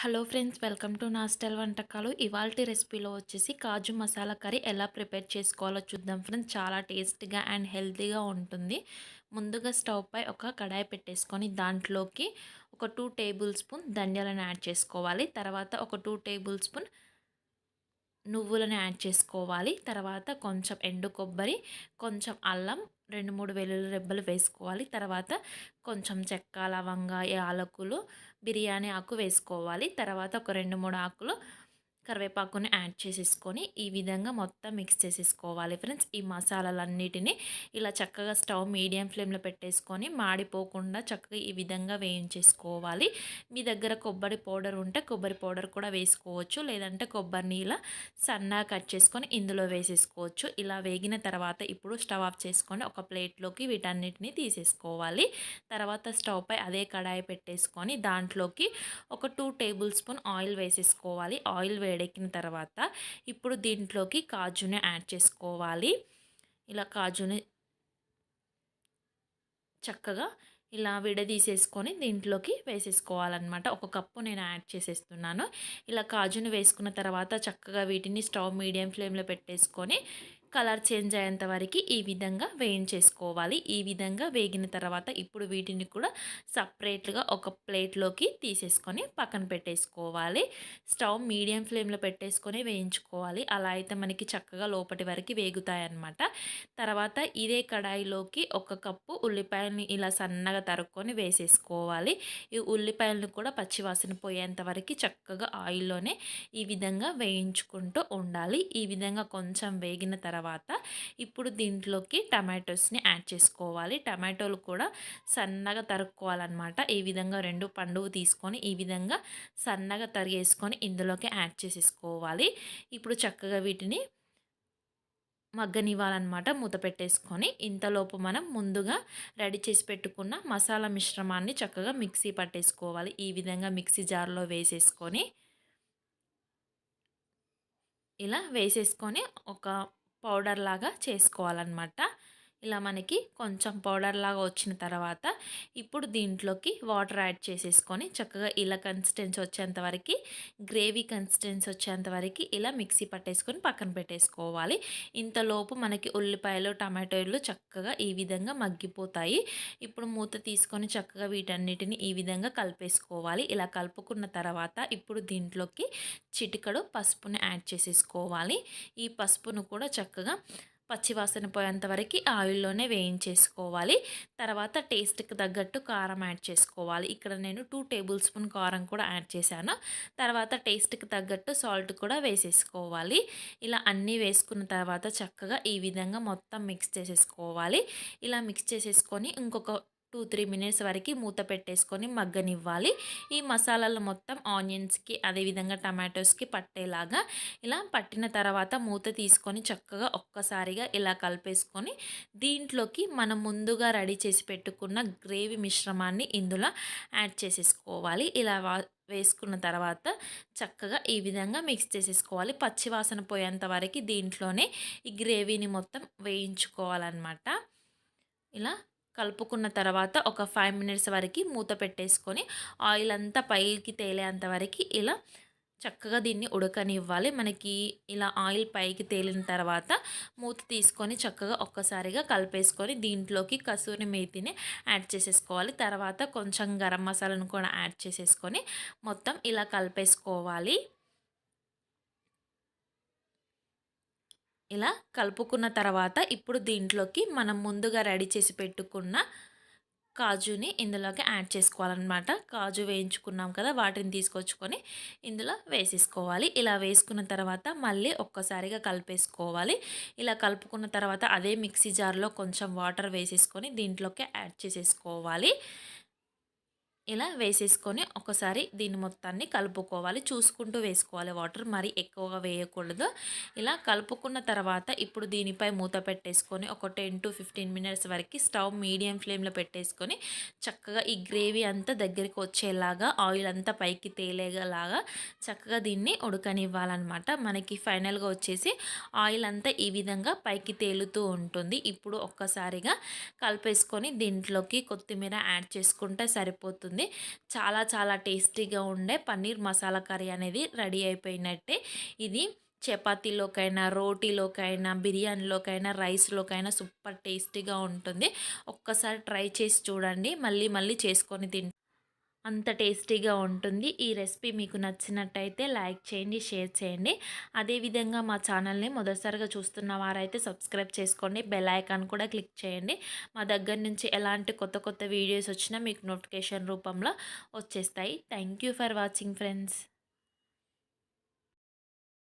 Hello friends welcome to నా style వంటకాలు. ఇవాల్టి రెసిపీలో వచ్చేసి కాజు మసాలా కర్రీ ఎలా ప్రిపేర్ చేసుకోవాలో చూద్దాం ఫ్రెండ్స్. చాలా టేస్టీగా అండ్ హెల్తీగా ఉంటుంది. ముందుగా స్టవ్ పై ఒక కడాయి పెట్టేసుకొని దాంట్లోకి ఒక టూ టేబుల్ స్పూన్ ధనియాలను యాడ్ చేసుకోవాలి. తర్వాత ఒక టూ టేబుల్ స్పూన్ నువ్వులను యాడ్ చేసుకోవాలి. తర్వాత కొంచెం ఎండు కొబ్బరి కొంచెం అల్లం రెండు మూడు వెల్లుల్లి రెబ్బలు వేసుకోవాలి. తర్వాత కొంచెం చెక్క లవంగా యాలకులు బిర్యానీ ఆకు వేసుకోవాలి. తర్వాత ఒక రెండు మూడు ఆకులు కరివేపాకుని యాడ్ చేసేసుకొని ఈ విధంగా మొత్తం మిక్స్ చేసేసుకోవాలి ఫ్రెండ్స్ ఈ మసాలాలన్నిటిని ఇలా చక్కగా స్టవ్ మీడియం ఫ్లేమ్లో పెట్టేసుకొని మాడిపోకుండా చక్కగా ఈ విధంగా వేయించేసుకోవాలి. మీ దగ్గర కొబ్బరి పౌడర్ ఉంటే కొబ్బరి పౌడర్ కూడా వేసుకోవచ్చు. లేదంటే కొబ్బరి నీళ్ళ సన్నగా కట్ చేసుకొని ఇందులో వేసేసుకోవచ్చు. ఇలా వేగిన తర్వాత ఇప్పుడు స్టవ్ ఆఫ్ చేసుకొని ఒక ప్లేట్లోకి వీటన్నిటిని తీసేసుకోవాలి. తర్వాత స్టవ్ పై అదే కడాయి పెట్టేసుకొని దాంట్లోకి ఒక టూ టేబుల్ స్పూన్ ఆయిల్ వేసేసుకోవాలి. ఆయిల్ వే వేడెక్కిన తర్వాత ఇప్పుడు దీంట్లోకి కాజుని యాడ్ చేసుకోవాలి. ఇలా కాజుని చక్కగా ఇలా విడదీసేసుకొని దీంట్లోకి వేసేసుకోవాలన్నమాట. ఒక కప్పు నేను యాడ్ చేసేస్తున్నాను. ఇలా కాజుని వేసుకున్న తర్వాత చక్కగా వీటిని స్టవ్ మీడియం ఫ్లేమ్లో పెట్టేసుకొని కలర్ చేంజ్ అయ్యేంత వరకు ఈ విధంగా వేయించేసుకోవాలి. ఈ విధంగా వేగిన తర్వాత ఇప్పుడు వీటిని కూడా సపరేట్గా ఒక ప్లేట్లోకి తీసేసుకొని పక్కన పెట్టేసుకోవాలి. స్టవ్ మీడియం ఫ్లేమ్లో పెట్టేసుకొని వేయించుకోవాలి. అలా అయితే మనకి చక్కగా లోపటి వరకు వేగుతాయన్నమాట. తర్వాత ఇదే కడాయిలోకి ఒక కప్పు ఉల్లిపాయలని ఇలా సన్నగా తరుక్కొని వేసేసుకోవాలి. ఈ ఉల్లిపాయలను కూడా పచ్చివాసన పోయేంత వరకు చక్కగా ఆయిల్లోనే ఈ విధంగా వేయించుకుంటూ ఉండాలి. ఈ విధంగా కొంచెం వేగిన తర్వాత తర్వాత ఇప్పుడు దీంట్లోకి టమాటోస్ని యాడ్ చేసుకోవాలి. టమాటోలు కూడా సన్నగా తరుక్కోవాలన్నమాట. ఈ విధంగా రెండు పండుగ తీసుకొని ఈ విధంగా సన్నగా తరిగేసుకొని ఇందులోకి యాడ్ చేసేసుకోవాలి. ఇప్పుడు చక్కగా వీటిని మగ్గనివ్వాలన్నమాట. మూత పెట్టేసుకొని ఇంతలోపు మనం ముందుగా రెడీ చేసి పెట్టుకున్న మసాలా మిశ్రమాన్ని చక్కగా మిక్సీ పట్టేసుకోవాలి. ఈ విధంగా మిక్సీ జార్లో వేసేసుకొని ఇలా వేసేసుకొని ఒక పౌడర్ లాగా చేసుకోవాలన్నమాట. ఇలా మనకి కొంచెం పౌడర్ లాగా వచ్చిన తర్వాత ఇప్పుడు దీంట్లోకి వాటర్ యాడ్ చేసేసుకొని చక్కగా ఇలా కన్సిస్టెన్సీ వచ్చేంత వరకు గ్రేవీ కన్సిస్టెన్సీ వచ్చేంత వరకు ఇలా మిక్సీ పట్టేసుకొని పక్కన పెట్టేసుకోవాలి. ఇంతలోపు మనకి ఉల్లిపాయలు టమాటోలు చక్కగా ఈ విధంగా మగ్గిపోతాయి. ఇప్పుడు మూత తీసుకొని చక్కగా వీటన్నిటిని ఈ విధంగా కలిపేసుకోవాలి. ఇలా కలుపుకున్న తర్వాత ఇప్పుడు దీంట్లోకి చిటికడు పసుపుని యాడ్ చేసేసుకోవాలి. ఈ పసుపును కూడా చక్కగా పచ్చివాసన పోయేంత వరకు ఆయిల్లోనే వేయించేసుకోవాలి. తర్వాత టేస్ట్కి తగ్గట్టు కారం యాడ్ చేసుకోవాలి. ఇక్కడ నేను టూ టేబుల్ స్పూన్ కారం కూడా యాడ్ చేశాను. తర్వాత టేస్ట్కి తగ్గట్టు సాల్ట్ కూడా వేసేసుకోవాలి. ఇలా అన్నీ వేసుకున్న తర్వాత చక్కగా ఈ విధంగా మొత్తం మిక్స్ చేసేసుకోవాలి. ఇలా మిక్స్ చేసేసుకొని ఇంకొక టూ త్రీ మినిట్స్ వరకు మూత పెట్టేసుకొని మగ్గనివ్వాలి. ఈ మసాలాలు మొత్తం ఆనియన్స్కి అదేవిధంగా టమాటోస్కి పట్టేలాగా ఇలా పట్టిన తర్వాత మూత తీసుకొని చక్కగా ఒక్కసారిగా ఇలా కలిపేసుకొని దీంట్లోకి మనం ముందుగా రెడీ చేసి పెట్టుకున్న గ్రేవీ మిశ్రమాన్ని ఇందులో యాడ్ చేసేసుకోవాలి. ఇలా వేసుకున్న తర్వాత చక్కగా ఈ విధంగా మిక్స్ చేసేసుకోవాలి. పచ్చివాసన పోయేంత వరకు దీంట్లోనే ఈ గ్రేవీని మొత్తం వేయించుకోవాలన్నమాట. ఇలా కలుపుకున్న తర్వాత ఒక ఫైవ్ మినిట్స్ వరకు మూత పెట్టేసుకొని ఆయిల్ అంతా పైకి తేలేంత వరకు ఇలా చక్కగా దీన్ని ఉడకనివ్వాలి. మనకి ఇలా ఆయిల్ పైకి తేలిన తర్వాత మూత తీసుకొని చక్కగా ఒక్కసారిగా కలిపేసుకొని దీంట్లోకి కసూరి మేతిని యాడ్ చేసేసుకోవాలి. తర్వాత కొంచెం గరం మసాలాను కూడా యాడ్ చేసేసుకొని మొత్తం ఇలా కలిపేసుకోవాలి. ఇలా కలుపుకున్న తర్వాత ఇప్పుడు దీంట్లోకి మనం ముందుగా రెడీ చేసి పెట్టుకున్న కాజుని ఇందులోకి యాడ్ చేసుకోవాలన్నమాట. కాజు వేయించుకున్నాం కదా వాటిని తీసుకొచ్చుకొని ఇందులో వేసేసుకోవాలి. ఇలా వేసుకున్న తర్వాత మళ్ళీ ఒక్కసారిగా కలిపేసుకోవాలి. ఇలా కలుపుకున్న తర్వాత అదే మిక్సీ జార్లో కొంచెం వాటర్ వేసేసుకొని దీంట్లోకి యాడ్ చేసేసుకోవాలి. ఇలా వేసేసుకొని ఒకసారి దీన్ని మొత్తాన్ని కలుపుకోవాలి. చూసుకుంటూ వేసుకోవాలి. వాటర్ మరి ఎక్కువగా వేయకూడదు. ఇలా కలుపుకున్న తర్వాత ఇప్పుడు దీనిపై మూత పెట్టేసుకొని ఒక టెన్ టు ఫిఫ్టీన్ మినిట్స్ వరకు స్టవ్ మీడియం ఫ్లేమ్లో పెట్టేసుకొని చక్కగా ఈ గ్రేవీ అంతా దగ్గరికి వచ్చేలాగా ఆయిల్ అంతా పైకి తేలేలాగా చక్కగా దీన్ని ఉడకనివ్వాలన్నమాట. మనకి ఫైనల్గా వచ్చేసి ఆయిల్ అంతా ఈ విధంగా పైకి తేలుతూ ఉంటుంది. ఇప్పుడు ఒక్కసారిగా కలిపేసుకొని దీంట్లోకి కొత్తిమీర యాడ్ చేసుకుంటే సరిపోతుంది. ఉంటుంది. చాలా చాలా టేస్టీగా ఉండే పన్నీర్ మసాలా కర్రీ అనేది రెడీ అయిపోయినట్టే. ఇది చపాతీలోకైనా రోటీలోకైనా బిర్యానీలోకైనా రైస్లోకైనా సూపర్ టేస్టీగా ఉంటుంది. ఒక్కసారి ట్రై చేసి చూడండి. మళ్ళీ మళ్ళీ చేసుకొని తింటే అంత టేస్టీగా ఉంటుంది. ఈ రెసిపీ మీకు నచ్చినట్టయితే లైక్ చేయండి షేర్ చేయండి. అదేవిధంగా మా ఛానల్ని మొదటిసారిగా చూస్తున్న వారైతే సబ్స్క్రైబ్ చేసుకోండి. బెల్ ఐకాన్ కూడా క్లిక్ చేయండి. మా దగ్గర నుంచి ఎలాంటి కొత్త కొత్త వీడియోస్ వచ్చినా మీకు నోటిఫికేషన్ రూపంలో వచ్చేస్తాయి. Thank you for watching friends.